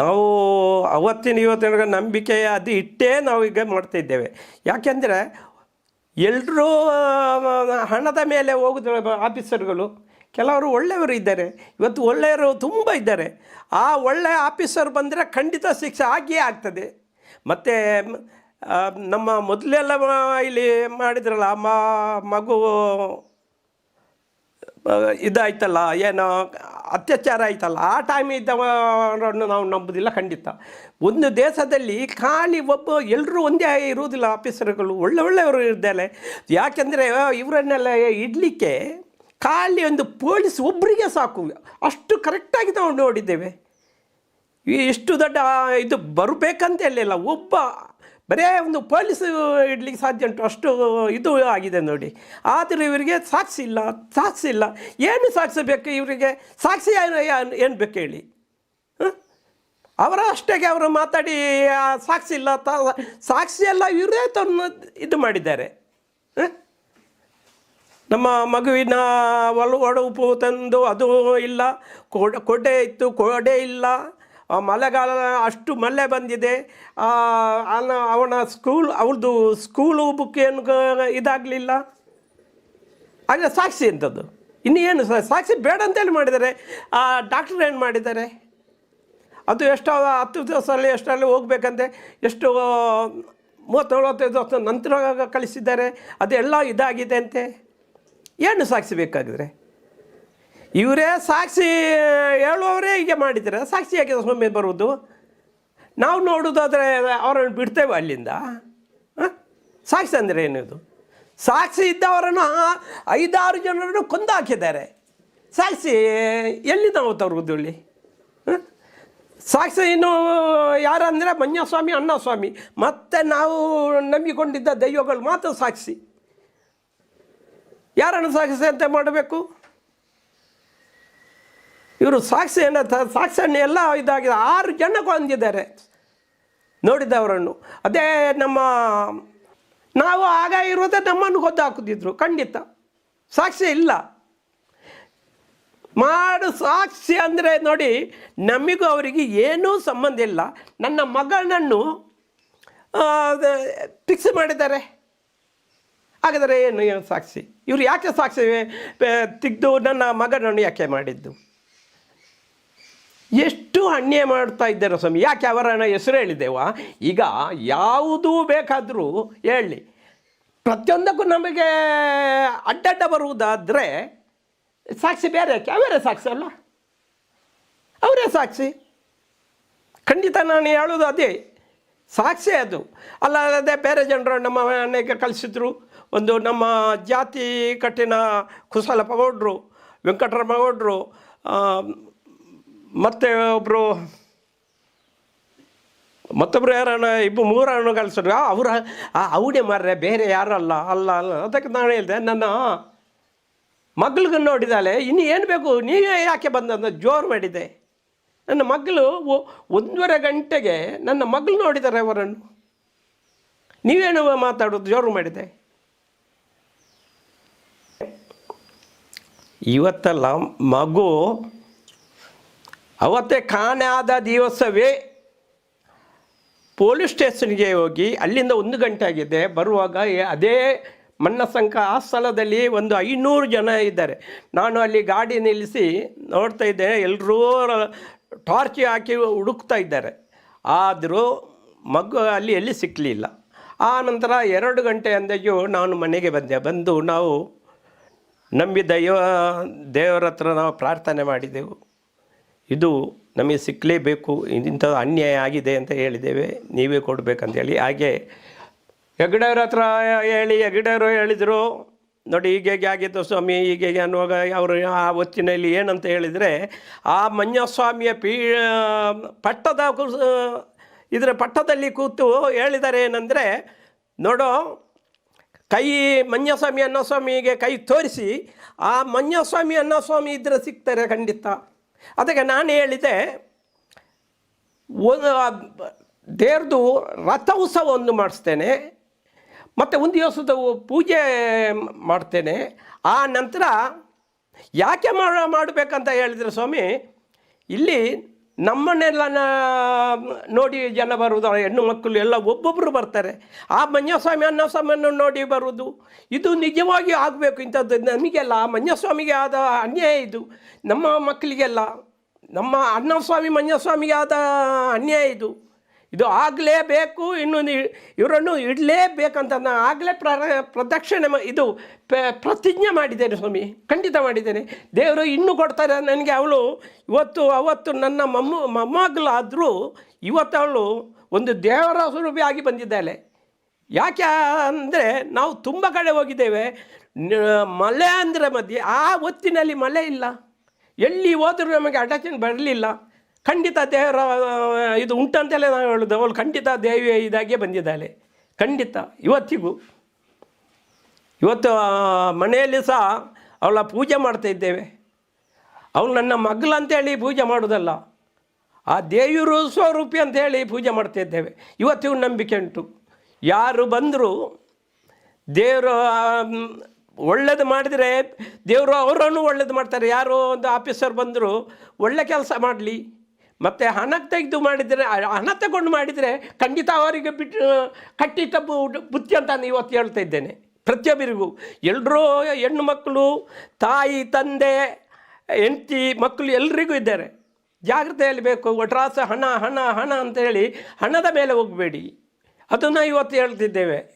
ನಾವು ಅವತ್ತಿನ ಇವತ್ತಿನ ನಂಬಿಕೆ ಅದು ಇಟ್ಟೇ ನಾವು ಈಗ ಮಾಡ್ತಾ ಇದ್ದೇವೆ ಯಾಕೆಂದರೆ ಎಲ್ಲರೂ ಹಣದ ಮೇಲೆ ಹೋಗುದು, ಆಫೀಸರ್ಗಳು, ಕೆಲವರು ಒಳ್ಳೆಯವರು ಇದ್ದಾರೆ. ಇವತ್ತು ಒಳ್ಳೆಯವರು ತುಂಬ ಇದ್ದಾರೆ. ಆ ಒಳ್ಳೆಯ ಆಫೀಸರ್ ಬಂದರೆ ಖಂಡಿತ ಶಿಕ್ಷೆ ಆಗಿಯೇ ಆಗ್ತದೆ. ಮತ್ತು ನಮ್ಮ ಮೊದಲೆಲ್ಲ ಇಲ್ಲಿ ಮಾಡಿದ್ರಲ್ಲ ಮಗು ಇದಾಯ್ತಲ್ಲ, ಏನೋ ಅತ್ಯಾಚಾರ ಆಯ್ತಲ್ಲ, ಆ ಟೈಮ್ ಇದ್ದವರನ್ನು ನಾವು ನಂಬುದಿಲ್ಲ ಖಂಡಿತ. ಒಂದು ದೇಶದಲ್ಲಿ ಖಾಲಿ ಒಬ್ಬ ಎಲ್ಲರೂ ಒಂದೇ ಇರುವುದಿಲ್ಲ ಆಫೀಸರ್ಗಳು ಒಳ್ಳೆ ಒಳ್ಳೆಯವರು ಇದ್ದಾರೆ. ಯಾಕೆಂದರೆ, ಇವರನ್ನೆಲ್ಲ ಇಡಲಿಕ್ಕೆ ಖಾಲಿ ಒಂದು ಪೊಲೀಸ್ ಒಬ್ಬರಿಗೆ ಸಾಕು. ಅಷ್ಟು ಕರೆಕ್ಟಾಗಿ ನಾವು ನೋಡಿದ್ದೇವೆ. ಇಷ್ಟು ದೊಡ್ಡ ಇದು ಬರಬೇಕಂತ ಹೇಳಿಲ್ಲ ಒಬ್ಬ ಬರೇ ಒಂದು ಪೊಲೀಸ್ ಇಡ್ಲಿಕ್ಕೆ ಸಾಧ್ಯ ಉಂಟು. ಅಷ್ಟು ಇದು ಆಗಿದೆ ನೋಡಿ. ಆದರೆ ಇವರಿಗೆ ಸಾಕ್ಷಿ ಇಲ್ಲ ಸಾಕ್ಷಿ ಇಲ್ಲ. ಏನು ಸಾಕ್ಷಿ ಬೇಕು ಇವರಿಗೆ? ಸಾಕ್ಷಿ ಏನು ಬೇಕು ಹೇಳಿ? ಅವರ ಅಷ್ಟಕ್ಕೆ ಅವರು ಮಾತಾಡಿ ಸಾಕ್ಷಿ ಇಲ್ಲ ಸಾಕ್ಷಿ ಎಲ್ಲ ಇವರೇ ತನ್ನ ಇದು ಮಾಡಿದ್ದಾರೆ. ನಮ್ಮ ಮಗುವಿನ ಒಳ ಒಡಪು ತಂದು ಅದು ಇಲ್ಲ ಕೊಡೆ ಇತ್ತು, ಕೊಡೆ ಇಲ್ಲ. ಮಳೆಗಾಲ ಅಷ್ಟು ಮಳೆ ಬಂದಿದೆ. ಅವನ ಸ್ಕೂಲ್ ಅವ್ರದ್ದು ಸ್ಕೂಲು ಬುಕ್ ಏನು ಇದಾಗಲಿಲ್ಲ. ಹಾಗೆ ಸಾಕ್ಷಿ ಎಂಥದ್ದು ಇನ್ನೇನು ಸಾಕ್ಷಿ ಬೇಡ ಅಂತೇಳಿ ಮಾಡಿದ್ದಾರೆ. ಆ ಡಾಕ್ಟರ್ ಏನು ಮಾಡಿದ್ದಾರೆ? ಅದು ಎಷ್ಟೋ, ಹತ್ತು ದಿವಸದಲ್ಲಿ ಎಷ್ಟರಲ್ಲಿ ಹೋಗ್ಬೇಕಂತೆ, ಎಷ್ಟು ಮೂವತ್ತು ನಲವತ್ತೈದು ವರ್ಷ ನಂತರ ಕಳಿಸಿದ್ದಾರೆ. ಅದೆಲ್ಲ ಇದಾಗಿದೆ ಅಂತೆ. ಏನು ಸಾಕ್ಷಿ ಬೇಕಾಗಿದ್ರೆ? ಇವರೇ ಸಾಕ್ಷಿ, ಹೇಳುವವರೇ ಹೀಗೆ ಮಾಡಿದರೆ ಸಾಕ್ಷಿ ಯಾಕೆ ಸ್ವಾಮಿ ಬರುವುದು? ನಾವು ನೋಡೋದಾದರೆ ಅವರನ್ನು ಬಿಡ್ತೇವೆ ಅಲ್ಲಿಂದ? ಸಾಕ್ಷಿ ಅಂದರೆ ಏನಿದು ಸಾಕ್ಷಿ ಇದ್ದವರನ್ನು ಐದಾರು ಜನರನ್ನು ಕೊಂದು ಹಾಕಿದ್ದಾರೆ. ಸಾಕ್ಷಿ ಎಲ್ಲಿ ನಾವು ತರುವುದು ಇಲ್ಲಿ? ಸಾಕ್ಷಿ ಇನ್ನು ಯಾರಂದರೆ ಮಂಜಸ್ವಾಮಿ ಅಣ್ಣಸ್ವಾಮಿ. ಮತ್ತು ನಾವು ನಂಬಿಕೊಂಡಿದ್ದ ದೈವಗಳು ಮಾತ್ರ ಸಾಕ್ಷಿ. ಯಾರನ್ನು ಸಾಕ್ಷಿ ಅಂತ ಮಾಡಬೇಕು? ಇವರು ಸಾಕ್ಷಿಯನ್ನು ತ- ಸಾಕ್ಷಿಯನ್ನು ಎಲ್ಲ ಇದಾಗಿದೆ ಆರು ಜನ ಕೊಂದಿದ್ದಾರೆ ನೋಡಿದವರನ್ನು. ಅದೇ ನಮ್ಮ, ನಾವು ಆಗ ಇರೋದೇ ನಮ್ಮನ್ನು ಹಾಕುತ್ತಿದ್ರು ಖಂಡಿತ. ಸಾಕ್ಷಿ ಇಲ್ಲ. ಮಾಡು ಸಾಕ್ಷಿ ಅಂದರೆ ನೋಡಿ, ನಮಗೂ ಅವರಿಗೆ ಏನೂ ಸಂಬಂಧ ಇಲ್ಲ. ನನ್ನ ಮಗನನ್ನು ಫಿಕ್ಸ್ ಮಾಡಿದ್ದಾರೆ. ಹಾಗಾದರೆ ಏನು ಏನು ಸಾಕ್ಷಿ ಇವರು ಯಾಕೆ ಸಾಕ್ಷಿ ತೆಗೆದು ನನ್ನ ಮಗನನ್ನು ಯಾಕೆ ಮಾಡಿದ್ದು? ಎಷ್ಟು ಅನ್ಯಾಯ ಮಾಡ್ತಾ ಇದ್ದಾರೆ ಸ್ವಾಮಿ? ಯಾಕೆ ಅವರ ಹೆಸರು ಹೇಳಿದ್ದೇವ? ಈಗ ಯಾವುದೂ ಬೇಕಾದರೂ ಹೇಳಿ. ಪ್ರತಿಯೊಂದಕ್ಕೂ ನಮಗೆ ಅಡ್ಡಡ್ಡ ಬರುವುದಾದರೆ ಸಾಕ್ಷಿ ಬೇರೆ ಯಾಕೆ? ಅವರೇ ಸಾಕ್ಷಿ ಅಲ್ಲ. ಅವರೇ ಸಾಕ್ಷಿ. ಖಂಡಿತ ನಾನು ಹೇಳೋದು ಅದೇ. ಸಾಕ್ಷಿ ಅದು. ಅಲ್ಲ ಅದೇ ಬೇರೆ ಜನರು ನಮ್ಮ ಮನೆಗೆ ಕಳಿಸಿದ್ರು. ಒಂದು ನಮ್ಮ ಜಾತಿ ಕಟ್ಟಿನ ಕುಶಲಪ್ಪ ಪಗೌಡ್ರು ವೆಂಕಟರ ಗೌಡ್ರು ಆ, ಮತ್ತೆ ಒಬ್ಬರು ಮತ್ತೊಬ್ಬರು ಯಾರು ಇಬ್ಬರು ಹಣ್ಣು ಕಳಿಸಿದ್ರು. ಅವರ ಅವಡೆ ಮಾರ್ರೆ, ಬೇರೆ ಯಾರು ಅಲ್ಲ ಅಲ್ಲ ಅದಕ್ಕೆ ನಾನು ಹೇಳಿದೆ, ನನ್ನ ಮಗ್ಳಿಗೆ ನೋಡಿದಾಳೆ, ಇನ್ನು ಏನು ಬೇಕು ನೀವೇ ಯಾಕೆ ಬಂದ ಜೋರು ಮಾಡಿದೆ. ನನ್ನ ಮಗಳು ಒಂದೂವರೆ ಗಂಟೆಗೆ ನನ್ನ ಮಗಳು ನೋಡಿದ್ದಾರೆ ಅವರನ್ನು. ನೀವೇನು ಮಾತಾಡೋದು? ಜೋರು ಮಾಡಿದೆ. ಇವತ್ತಲ್ಲ ಮಗು ಅವತ್ತೇ ಆದ ದಿವಸವೇ ಪೊಲೀಸ್ ಸ್ಟೇಷನ್ಗೆ ಹೋಗಿ ಅಲ್ಲಿಂದ ಒಂದು ಗಂಟೆ ಆಗಿದೆ. ಬರುವಾಗ ಅದೇ ಅದೇ ಮನ್ನಸಂಕ ಆ ಸ್ಥಳದಲ್ಲಿ ಒಂದು ಐನೂರು ಜನ ಇದ್ದಾರೆ. ನಾನು ಅಲ್ಲಿ ಗಾಡಿ ನಿಲ್ಲಿಸಿ ನೋಡ್ತಾ ಇದ್ದೆ ಎಲ್ಲರೂ ಟಾರ್ಚ್ ಹಾಕಿ ಹುಡುಕ್ತಾ ಇದ್ದಾರೆ. ಆದರೂ ಮಗು ಅಲ್ಲಿ ಎಲ್ಲಿ ಸಿಕ್ಕಲಿಲ್ಲ ಆ ನಂತರ ಎರಡು ಗಂಟೆ ಅಂದಾಜು ನಾನು ಮನೆಗೆ ಬಂದೆ. ಬಂದು ನಾವು ನಂಬಿ ದೈವ ದೇವರ ಹತ್ರ ನಾವು ಪ್ರಾರ್ಥನೆ ಮಾಡಿದೆವು. ಇದು ನಮಗೆ ಸಿಕ್ಕಲೇಬೇಕು ಇಂಥ ಅನ್ಯಾಯ ಆಗಿದೆ ಅಂತ ಹೇಳಿದ್ದೇವೆ, ನೀವೇ ಕೊಡಬೇಕಂತೇಳಿ. ಹಾಗೆ ಹೆಗ್ಡೆಯವ್ರ ಹತ್ರ ಹೇಳಿ ಹೆಗ್ಡೆಯವರು ಹೇಳಿದರು, ನೋಡಿ ಹೀಗೆ ಹೇಗೆ ಆಗಿತ್ತು ಸ್ವಾಮಿ, ಹೀಗೆ ಅನ್ನುವಾಗ ಅವರು ಆ ಹೊತ್ತಿನಲ್ಲಿ ಏನಂತ ಹೇಳಿದರೆ, ಆ ಮಂಜಸ್ವಾಮಿಯ ಪೀ, ಪಟ್ಟದ ಇದರ ಪಟ್ಟದಲ್ಲಿ ಕೂತು ಹೇಳಿದ್ದಾರೆ ಏನಂದರೆ, ನೋಡೋ, ಕೈ ಮಂಜಸ್ವಾಮಿ ಅನ್ನಸ್ವಾಮಿಗೆ ಕೈ ತೋರಿಸಿ, ಆ ಮಂಜಸ್ವಾಮಿ ಅನ್ನಸ್ವಾಮಿ ಇದ್ರೆ ಸಿಗ್ತಾರೆ ಖಂಡಿತ. ಅದಕ್ಕೆ ನಾನು ಹೇಳಿದೆ, ಒಂದು ದೇವ್ರದು ಒಂದು ಮಾಡಿಸ್ತೇನೆ, ಮತ್ತು ಒಂದು ದಿವಸದ ಪೂಜೆ ಮಾಡ್ತೇನೆ, ಆ ನಂತರ ಯಾಕೆ ಮಾಡ ಮಾಡಬೇಕಂತ ಹೇಳಿದರೆ ಸ್ವಾಮಿ, ಇಲ್ಲಿ ನಮ್ಮನ್ನೆಲ್ಲ ನೋಡಿ ಜನ ಬರುವುದು ಹೆಣ್ಣು ಮಕ್ಕಳು ಎಲ್ಲ ಒಬ್ಬೊಬ್ಬರು ಬರ್ತಾರೆ. ಆ ಮಂಜಸ್ವಾಮಿ ಅನ್ನಸ್ವಾಮಿಯನ್ನು ನೋಡಿ ಬರುವುದು ಇದು ನಿಜವಾಗಿ ಆಗಬೇಕು ಇಂಥದ್ದು. ನಮಗೆಲ್ಲ ಮಂಜಸ್ವಾಮಿಗೆ ಆದ ಅನ್ಯಾಯ ಇದು. ನಮ್ಮ ಮಕ್ಕಳಿಗೆಲ್ಲ, ನಮ್ಮ ಅನ್ನಸ್ವಾಮಿ ಮಂಜಸ್ವಾಮಿಗೆ ಆದ ಅನ್ಯಾಯ ಇದು. ಇದು ಆಗಲೇಬೇಕು ಇನ್ನೊಂದು ಇವರನ್ನು ಇಡಲೇಬೇಕಂತ ನಾನು ಆಗಲೇ ಪ್ರ ಪ್ರದಕ್ಷಿಣೆ ಇದು ಪ- ಪ್ರತಿಜ್ಞೆ ಮಾಡಿದ್ದೇನೆ ಸ್ವಾಮಿ, ಖಂಡಿತ ಮಾಡಿದ್ದೇನೆ. ದೇವರು ಇನ್ನೂ ಕೊಡ್ತಾರೆ ನನಗೆ ಅವಳು, ಇವತ್ತು, ಅವತ್ತು ನನ್ನ ಮೊಮ್ಮ, ಮೊಮ್ಮಗಳಾದರೂ ಇವತ್ತು ಅವಳು ಒಂದು ದೇವರ ಸ್ವರೂಪಿಯಾಗಿ ಬಂದಿದ್ದಾಳೆ. ಯಾಕೆ ಅಂದರೆ ನಾವು ತುಂಬ ಕಡೆ ಹೋಗಿದ್ದೇವೆ ಮಳೆ ಅಂದರೆ ಮಧ್ಯೆ, ಆ ಹೊತ್ತಿನಲ್ಲಿ ಮಳೆ ಇಲ್ಲ. ಎಲ್ಲಿ ಹೋದರೂ ನಮಗೆ ಅಡಚಣೆ ಬರಲಿಲ್ಲ. ಖಂಡಿತ ದೇವರ ಇದು ಉಂಟಂತಲೇ ನಾವು ಹೇಳೋದು. ಅವಳು ಖಂಡಿತ ದೇವಿ ಇದಾಗೆ ಬಂದಿದ್ದಾಳೆ. ಖಂಡಿತ. ಇವತ್ತಿಗೂ, ಇವತ್ತು ಮನೆಯಲ್ಲಿ ಸಹ ಅವಳ ಪೂಜೆ ಮಾಡ್ತಾ ಇದ್ದೇವೆ. ಅವಳು ನನ್ನ ಮಗಳಂತೇಳಿ ಪೂಜೆ ಮಾಡೋದಲ್ಲ. ಆ ದೇವಿಯರು ಸ್ವರೂಪಿ ಅಂತೇಳಿ ಪೂಜೆ ಮಾಡ್ತಾ ಇದ್ದೇವೆ. ಇವತ್ತಿಗೂ ನಂಬಿಕೆ ಉಂಟು. ಯಾರು ಬಂದರೂ ದೇವರು ಒಳ್ಳೇದು ಮಾಡಿದರೆ ದೇವರು ಅವರನ್ನು ಒಳ್ಳೇದು ಮಾಡ್ತಾರೆ. ಯಾರೋ ಒಂದು ಆಫೀಸರ್ ಬಂದರೂ ಒಳ್ಳೆ ಕೆಲಸ ಮಾಡಲಿ. ಮತ್ತು ಹಣ ತೆಗೆದು ಮಾಡಿದರೆ ಹಣ ತಗೊಂಡು ಮಾಡಿದರೆ ಖಂಡಿತ ಅವರಿಗೆ ಬಿಟ್ಟು ಕಟ್ಟಿಟ್ಟ ಬುತ್ತಿ ಅಂತ ನಾನು ಇವತ್ತು ಹೇಳ್ತಾ ಇದ್ದೇನೆ. ಪ್ರತಿಯೊಬ್ಬರಿಗೂ. ಎಲ್ಲರೂ ಹೆಣ್ಣು ಮಕ್ಕಳು, ತಾಯಿ, ತಂದೆ, ಹೆಂಡತಿ ಮಕ್ಕಳು ಎಲ್ರಿಗೂ ಇದ್ದಾರೆ. ಜಾಗ್ರತೆಯಲ್ಲಿ ಬೇಕು, ಒಟ್ರಾಸ ಹಣ ಹಣ ಹಣ ಅಂತ ಹೇಳಿ ಹಣದ ಮೇಲೆ ಹೋಗಬೇಡಿ. ಅದನ್ನು ಇವತ್ತು ಹೇಳ್ತಿದ್ದೇವೆ.